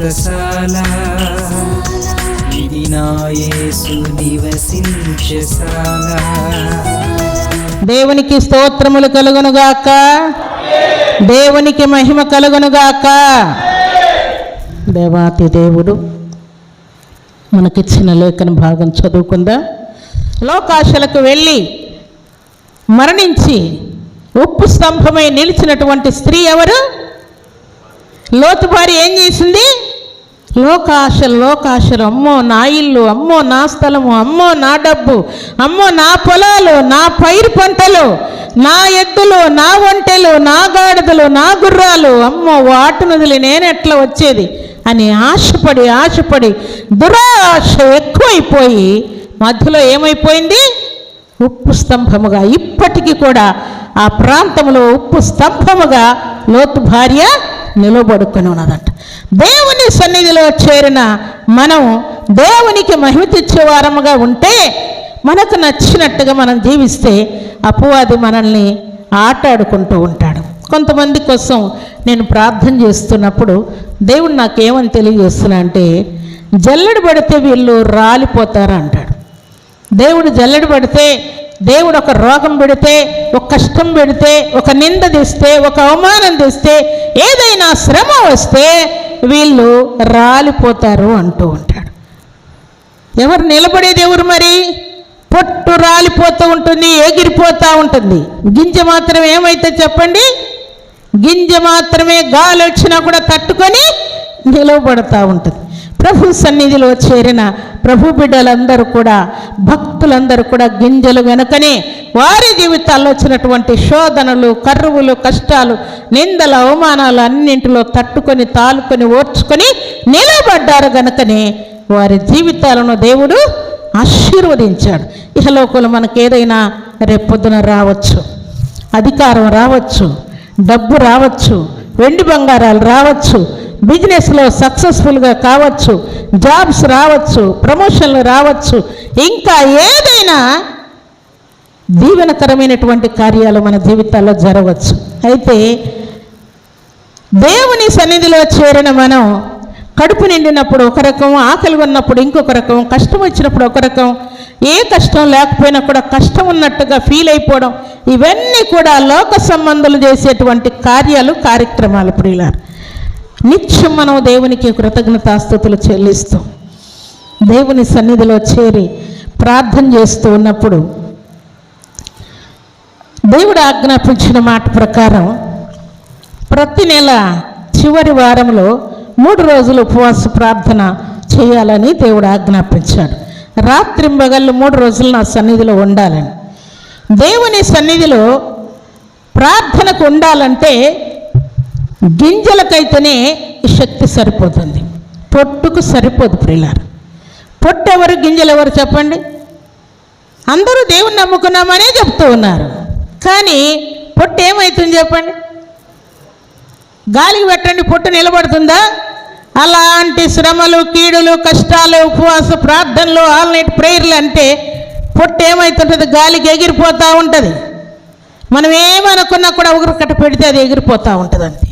వ్రతశాల ఇది నా నివసించశాల దేవునికి స్తోత్రములు కలుగునుగాక. దేవునికి మహిమ కలుగునుగాక. దేవాతి దేవుడు మనకిచ్చిన లేఖన భాగం చదువుకుందా. లోకాశలకు వెళ్ళి మరణించి ఉప్పు స్తంభమై నిలిచినటువంటి స్త్రీ ఎవరు? లోతుపారి ఏం చేసింది? లోకాశ లోకాశలు అమ్మో నా ఇల్లు అమ్మో నా స్థలము అమ్మో నా డబ్బు అమ్మో నా పొలాలు నా పైరు పంటలు నా ఎద్దులు నా ఒంటెలు నా గాడిదలు నా గుర్రాలు అమ్మో వాటినదిలి నేనెట్లా వచ్చేది? అని ఆశపడి ఆశపడి దురాశ ఎక్కువైపోయి మధ్యలో ఏమైపోయింది? ఉప్పు స్తంభముగా ఇప్పటికీ కూడా ఆ ప్రాంతంలో ఉప్పు స్తంభముగా లోతు భార్య నిలబడుకొని ఉన్నదంట. దేవుని సన్నిధిలో చేరిన మనం దేవునికి మహిమ తెచ్చేవారముగా ఉంటే మనకు నచ్చినట్టుగా మనం జీవిస్తే అపవాది మనల్ని ఆటాడుకుంటూ ఉంటాడు. కొంతమంది కోసం నేను ప్రార్థన చేస్తున్నప్పుడు దేవుడు నాకేమని తెలియజేస్తున్నా అంటే జల్లెడ పడితే వీళ్ళు రాలిపోతారు అంటాడు దేవుడు జల్లెడ పడితే దేవుడు ఒక రోగం పెడితే ఒక కష్టం పెడితే ఒక నింద తెస్తే ఒక అవమానం తెస్తే ఏదైనా శ్రమ వస్తే వీళ్ళు రాలిపోతారు అంటూ ఉంటాడు. ఎవరు నిలబడేది ఎవరు మరి? పొట్టు రాలిపోతూ ఉంటుంది ఎగిరిపోతూ ఉంటుంది. గింజ మాత్రం ఏమైతే చెప్పండి? గింజ మాత్రమే గాలి వచ్చినా కూడా తట్టుకొని నిలవబడతా ఉంటుంది. ప్రభు సన్నిధిలో చేరిన ప్రభు బిడ్డలందరూ కూడా భక్తులందరూ కూడా గింజలు వెనుకనే వారి జీవితాల్లో వచ్చినటువంటి శోధనలు కర్రువులు కష్టాలు నిందల అవమానాలు అన్నింటిలో తట్టుకొని తాలుకొని ఓర్చుకొని నిలబడ్డారు గనుకనే వారి జీవితాలను దేవుడు ఆశీర్వదించాడు. ఇహలోకంలో మనకు ఏదైనా రేపొద్దున రావచ్చు అధికారం రావచ్చు డబ్బు రావచ్చు వెండి బంగారాలు రావచ్చు బిజినెస్లో సక్సెస్ఫుల్గా కావచ్చు జాబ్స్ రావచ్చు ప్రమోషన్లు రావచ్చు ఇంకా ఏదైనా దీవెనకరమైనటువంటి కార్యాలు మన జీవితాల్లో జరగవచ్చు. అయితే దేవుని సన్నిధిలో చేరిన మనం కడుపు నిండినప్పుడు ఒక రకం ఆకలి ఉన్నప్పుడు ఇంకొక రకం కష్టం వచ్చినప్పుడు ఒక రకం ఏ కష్టం లేకపోయినా కూడా కష్టం ఉన్నట్టుగా ఫీల్ అయిపోవడం ఇవన్నీ కూడా లోక సంబంధాలు చేసేటువంటి కార్యాలు కార్యక్రమాలు ప్రియులారు. నిత్యం మనం దేవునికి కృతజ్ఞతాస్థుతులు చెల్లిస్తూ దేవుని సన్నిధిలో చేరి ప్రార్థన చేస్తూ ఉన్నప్పుడు దేవుడు ఆజ్ఞాపించిన మాట ప్రకారం ప్రతి నెల చివరి వారంలో మూడు రోజులు ఉపవాస ప్రార్థన చేయాలని దేవుడు ఆజ్ఞాపించాడు. రాత్రింబగళ్ళు మూడు రోజులు నా సన్నిధిలో ఉండాలని. దేవుని సన్నిధిలో ప్రార్థనకు ఉండాలంటే గింజలకైతేనే శక్తి సరిపోతుంది. పొట్టుకు సరిపోదు ప్రిలారు పొట్టు ఎవరు గింజలు ఎవరు చెప్పండి? అందరూ దేవుని నమ్ముకున్నామనే చెప్తూ ఉన్నారు. కానీ పొట్టు ఏమవుతుంది చెప్పండి? గాలికి పెట్టండి పొట్టు నిలబడుతుందా? అలాంటి శ్రమలు కీడులు కష్టాలు ఉపవాస ప్రార్థనలు ఆల్ నైట్ ప్రేయర్లు అంటే పొట్టు ఏమవుతుంటుంది గాలికి ఎగిరిపోతూ ఉంటుంది. మనం ఏమనుకున్నా కూడా ఒకరికట్ట పెడితే అది ఎగిరిపోతూ ఉంటుంది అంతే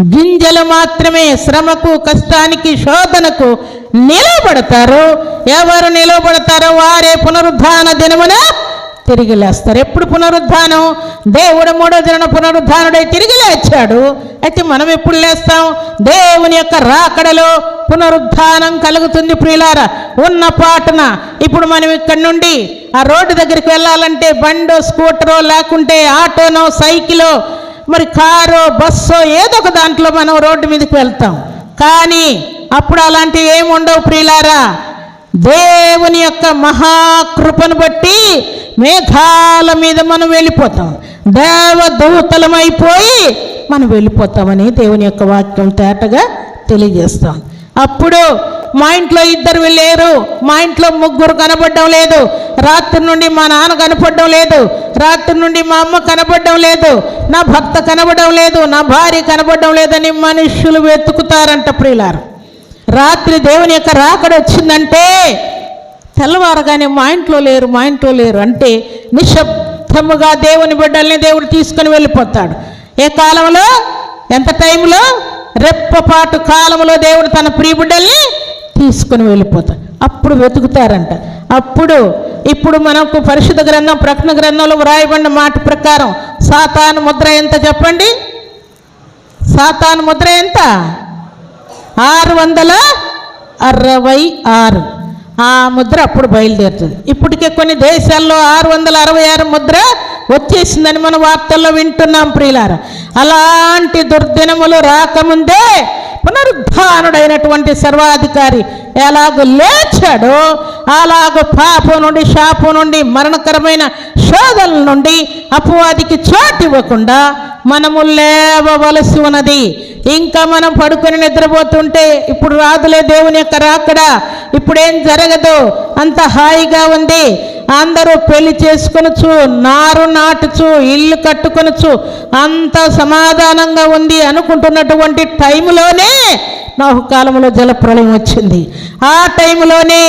గింజలు మాత్రమే శ్రమకు కష్టానికి శోధనకు నిలబడతారు. ఎవరు నిలబడతారో వారే పునరుద్ధాన దినమున తిరిగి లేస్తారు. ఎప్పుడు పునరుద్ధానం? దేవుడు మూడో దిన పునరుద్ధానుడై తిరిగి లేచాడు. అయితే మనం ఎప్పుడు లేస్తాం? దేవుని యొక్క రాకడలో పునరుద్ధానం కలుగుతుంది ప్రియులార. ఉన్న పాటన ఇప్పుడు మనం ఇక్కడి నుండి ఆ రోడ్డు దగ్గరికి వెళ్ళాలంటే బండో స్కూటరో లేకుంటే ఆటోనో సైకిలో మరి కారో బస్సో ఏదో ఒక దాంట్లో మనం రోడ్డు మీదకి వెళ్తాం. కానీ అప్పుడు అలాంటివి ఏమి ఉండవు ప్రియులారా. దేవుని యొక్క మహాకృపను బట్టి మేఘాల మీద మనం వెళ్ళిపోతాం. దేవదూతలమైపోయి మనం వెళ్ళిపోతామని దేవుని యొక్క వాక్యం తేటగా తెలియజేస్తాం. అప్పుడు మా ఇంట్లో ఇద్దరు లేరు. మా ఇంట్లో ముగ్గురు కనబడడం లేదు. రాత్రి నుండి మా నాన్న కనపడడం లేదు. రాత్రి నుండి మా అమ్మ కనపడడం లేదు. నా భర్త కనబడడం లేదు. నా భార్య కనబడడం లేదని మనుషులు వెతుకుతారంట ప్రియులారు. రాత్రి దేవుని యొక్క రాకడ వచ్చిందంటే తెల్లవారగానే మా ఇంట్లో లేరు మా ఇంట్లో లేరు అంటే నిశ్శబ్దముగా దేవుని బిడ్డల్ని దేవుడు తీసుకొని వెళ్ళిపోతాడు. ఏ కాలంలో? ఎంత టైంలో? రెప్పపాటు కాలంలో దేవుడు తన ప్రియబిడ్డల్ని తీసుకుని వెళ్ళిపోతాడు అప్పుడు వెతుకుతారంట. అప్పుడు ఇప్పుడు మనకు పరిశుద్ధ గ్రంథం ప్రకటన గ్రంథంలో వ్రాయబడిన మాట ప్రకారం సాతాను ముద్ర ఎంత చెప్పండి? సాతాను ముద్ర ఎంత? ఆరు వందల అరవై ఆరు. ఆ ముద్ర అప్పుడు బయలుదేరుతుంది. ఇప్పటికే కొన్ని దేశాల్లో ఆరు వందల అరవై ఆరు ముద్ర వచ్చేసిందని మనం వార్తల్లో వింటున్నాం ప్రియులార. అలాంటి దుర్దినములు రాకముందే పునరుద్ధానుడైనటువంటి సర్వాధికారి ఎలాగో లేచాడో అలాగ పాపం నుండి శాపం నుండి మరణకరమైన శోధల నుండి అపవాదికి చోటు ఇవ్వకుండా మనము లేవవలసి ఉన్నది. ఇంకా మనం పడుకొని నిద్రపోతుంటే ఇప్పుడు రాదులే దేవుని యొక్క రాకడా ఇప్పుడేం జరగదు అంత హాయిగా ఉంది. అందరూ పెళ్ళి చేసుకొనొచ్చు నారు నాటుచు ఇల్లు కట్టుకొనొచ్చు అంత సమాధానంగా ఉంది అనుకుంటున్నటువంటి టైంలోనే కాలంలో జలప్రలయం వచ్చింది. ఆ టైంలోనే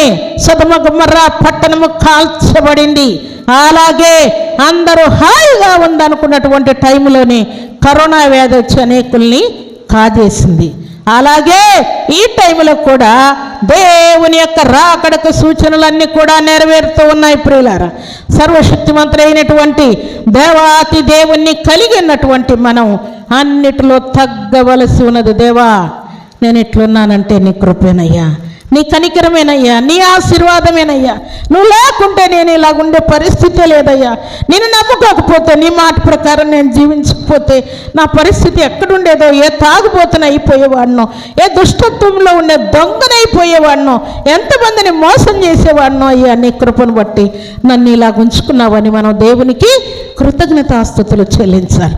సుధమ గుమ్మర్ర పట్టణము కాల్చబడింది. అలాగే అందరూ హాయిగా ఉందనుకున్నటువంటి టైంలోనే కరోనా వ్యాధి వచ్చి అనేకుల్ని కాజేసింది. అలాగే ఈ టైంలో కూడా దేవుని యొక్క రాకడకు సూచనలన్నీ కూడా నెరవేరుతూ ఉన్నాయి ప్రియులారా. సర్వశక్తిమంతుడైనటువంటి దేవాతి దేవుణ్ణి కలిగినటువంటి మనం అన్నిటిలో తగ్గవలసి ఉన్నది. దేవా నేను ఎట్లున్నానంటే నీ కృపేనయ్యా. నీ కనికరమేనయ్యా నీ ఆశీర్వాదమేనయ్యా. నువ్వు లేకుంటే నేను ఇలా ఉండే పరిస్థితే లేదయ్యా. నేను నమ్ముకోకపోతే నీ మాట ప్రకారం నేను జీవించకపోతే నా పరిస్థితి ఎక్కడుండేదో ఏ తాగుబోతున అయిపోయేవాడినో ఏ దుష్టత్వంలో ఉండే దొంగనైపోయేవాడినో ఎంతమందిని మోసం చేసేవాడినో అయ్యా నీ కృపను బట్టి నన్ను ఇలా ఉంచుకున్నావని మనం దేవునికి కృతజ్ఞతాస్థుతులు చెల్లించాలి.